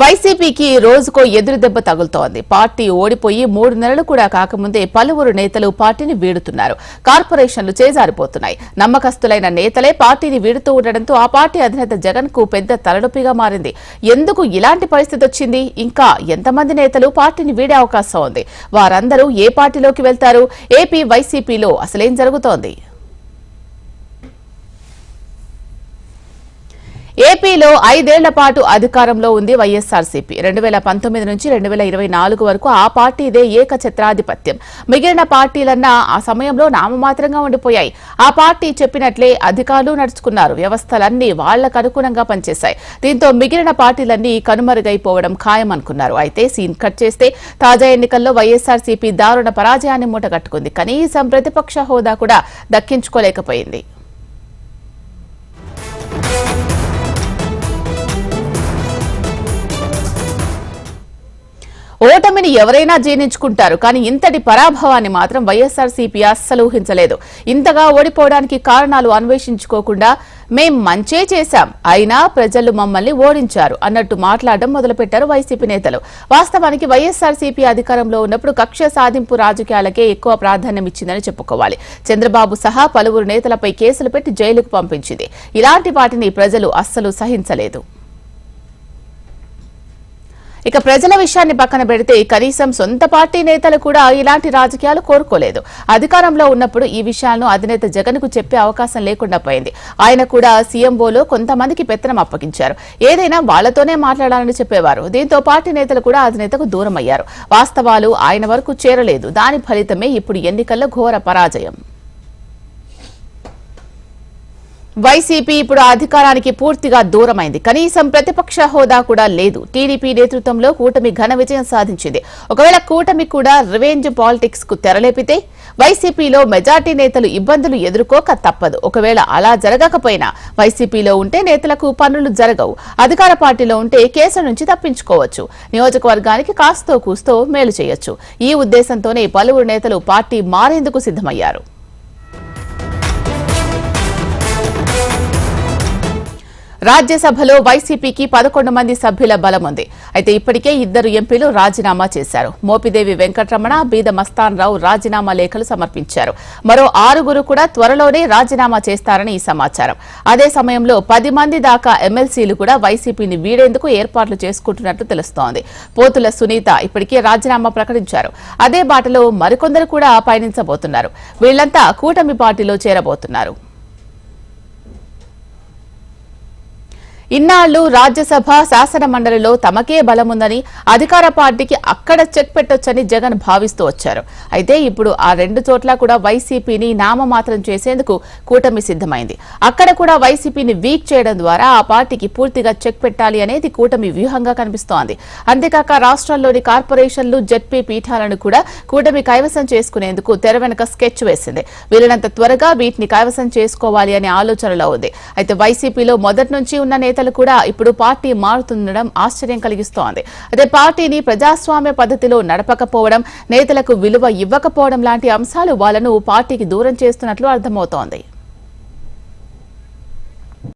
వైసీపీకి రోజుకో ఎదురు దెబ్బ తగులుతోంది. పార్టీ ఓడిపోయి మూడు నెలలు కూడా కాకముందే పలువురు నేతలు పార్టీని వీడుతున్నారు. కార్పొరేషన్లు చేజారిపోతున్నాయి. నమ్మకస్తులైన నేతలే పార్టీని వీడుతూ ఉండడంతో ఆ పార్టీ అధినేత జగన్కు పెద్ద తలనొప్పిగా మారింది. ఎందుకు ఇలాంటి పరిస్థితి వచ్చింది? ఇంకా ఎంతమంది నేతలు పార్టీని వీడే అవకాశం ఉంది? వారందరూ ఏ పార్టీలోకి వెళ్తారు? ఏపీ వైసీపీలో అసలేం జరుగుతోంది? ఏపీలో ఐదేళ్ళ పాటు అధికారంలో ఉంది వైఎస్ఆర్సీపీ. రెండు వేల పంతొమ్మిది నుంచి రెండు వేల ఇరవై నాలుగు వరకు ఆ పార్టీదే ఏకఛత్రాధిపత్యం. మిగిలిన పార్టీలన్నా ఆ సమయంలో నామమాత్రంగా ఉండిపోయాయి. ఆ పార్టీ చెప్పినట్లే అధికారులు నడుచుకున్నారు. వ్యవస్థలన్నీ వాళ్ళకు అనుగుణంగా పనిచేశాయి. దీంతో మిగిలిన పార్టీలన్నీ కనుమరుగైపోవడం ఖాయమనుకున్నారు. అయితే సీన్ కట్ చేస్తే తాజా ఎన్నికల్లో వైఎస్ఆర్సీపీ దారుణ పరాజయాన్ని మూటగట్టుకుంది. కనీసం ప్రతిపక్ష హోదా కూడా దక్కించుకోలేకపోయింది. ఓటమిని ఎవరైనా జీర్ణించుకుంటారు కానీ ఇంతటి పరాభవాన్ని మాత్రం వైఎస్ఆర్సీపీ అస్సలు ఊహించలేదు. ఇంతగా ఓడిపోవడానికి కారణాలు అన్వేషించుకోకుండా మేం మంచే చేశాం అయినా ప్రజలు మమ్మల్ని ఓడించారు అన్నట్టు మాట్లాడడం మొదలుపెట్టారు వైసీపీ నేతలు. వాస్తవానికి వైఎస్ఆర్సీపీ అధికారంలో ఉన్నప్పుడు కక్ష సాధింపు రాజకీయాలకే ఎక్కువ ప్రాధాన్యం ఇచ్చిందని చెప్పుకోవాలి. చంద్రబాబు సహా పలువురు నేతలపై కేసులు పెట్టి జైలుకు పంపించింది. ఇలాంటి వాటిని ప్రజలు అస్సలు సహించలేదు. ఇక ప్రజల విషయాన్ని పక్కన పెడితే కనీసం సొంత పార్టీ నేతలు కూడా ఇలాంటి రాజకీయాలు కోరుకోలేదు. అధికారంలో ఉన్నప్పుడు ఈ విషయాలను అధినేత జగన్కు చెప్పే అవకాశం లేకుండా పోయింది. ఆయన కూడా సీఎంఓలో కొంతమందికి పెత్తనం అప్పగించారు. ఏదైనా వాళ్ళతోనే మాట్లాడాలని చెప్పేవారు. దీంతో పార్టీ నేతలు కూడా అధినేతకు దూరం అయ్యారు వాస్తవాలు ఆయన వరకు చేరలేదు. దాని ఫలితమే ఇప్పుడు ఎన్నికల్లో ఘోర పరాజయం. వైసీపీ ఇప్పుడు అధికారానికి పూర్తిగా దూరమైంది. కనీసం ప్రతిపక్ష హోదా కూడా లేదు. టీడీపీ నేతృత్వంలో కూటమి ఘన విజయం సాధించింది. ఒకవేళ కూటమి కూడా రివెంజ్ పాలిటిక్స్కు తెరలేపితే వైసీపీలో మెజార్టీ నేతలు ఇబ్బందులు ఎదుర్కోక తప్పదు. ఒకవేళ అలా జరగకపోయినా వైసీపీలో ఉంటే నేతలకు పనులు జరగవు. అధికార పార్టీలో ఉంటే కేసు నుంచి తప్పించుకోవచ్చు. నియోజకవర్గానికి కాస్తో కూస్తో మేలు చేయొచ్చు. ఈ ఉద్దేశంతోనే పలువురు నేతలు పార్టీ మారేందుకు సిద్ధమయ్యారు. రాజ్యసభలో వైసీపీకి పదకొండు మంది సభ్యుల బలం ఉంది. అయితే ఇప్పటికే ఇద్దరు ఎంపీలు రాజీనామా చేశారు. మోపిదేవి వెంకటరమణ బీద మస్తాన్ రావు రాజీనామా లేఖలు సమర్పించారు. మరో ఆరుగురు కూడా త్వరలోనే రాజీనామా చేస్తారని ఈ సమాచారం. అదే సమయంలో పది మంది దాకా ఎమ్మెల్సీలు కూడా వైసీపీని వీడేందుకు ఏర్పాట్లు చేసుకుంటున్నట్లు తెలుస్తోంది. పోతుల సునీత ఇప్పటికే రాజీనామా ప్రకటించారు. అదే బాటలో మరికొందరు కూడా పయనించబోతున్నారు వీళ్ళంతా కూటమి పార్టీలో చేరబోతున్నారు. ఇన్నాళ్ళు రాజ్యసభ శాసన మండలిలో తమకే బలముందని అధికార పార్టీకి అక్కడ చెక్ పెట్టొచ్చని జగన్ భావిస్తూ వచ్చారు. అయితే ఇప్పుడు ఆ రెండు చోట్ల కూడా వైసీపీని నామమాత్రం చేసేందుకు కూటమి సిద్ధమైంది. అక్కడ కూడా వైసీపీని వీక్ చేయడం ద్వారా ఆ పార్టీకి పూర్తిగా చెక్ పెట్టాలి అనేది కూటమి వ్యూహంగా కనిపిస్తోంది. అంతేకాక రాష్ట్రాల్లోని కార్పొరేషన్లు జడ్పీ పీఠాలను కూడా కూటమి కైవసం చేసుకునేందుకు తెర వెనుక స్కెచ్ వేసింది. వీలైనంత త్వరగా వీటిని కైవసం చేసుకోవాలి అనే ఆలోచనలో ఉంది. అయితే వైసీపీలో మొదటి నుంచి ఉన్న నేత నేతలు కూడా ఇప్పుడు పార్టీ మారుతుండడం ఆశ్చర్యం కలిగిస్తోంది. అయితే పార్టీని ప్రజాస్వామ్య పద్ధతిలో నడపకపోవడం నేతలకు విలువ ఇవ్వకపోవడం లాంటి అంశాలు వాళ్ళను పార్టీకి దూరం చేస్తున్నట్లు అర్థమవుతోంది.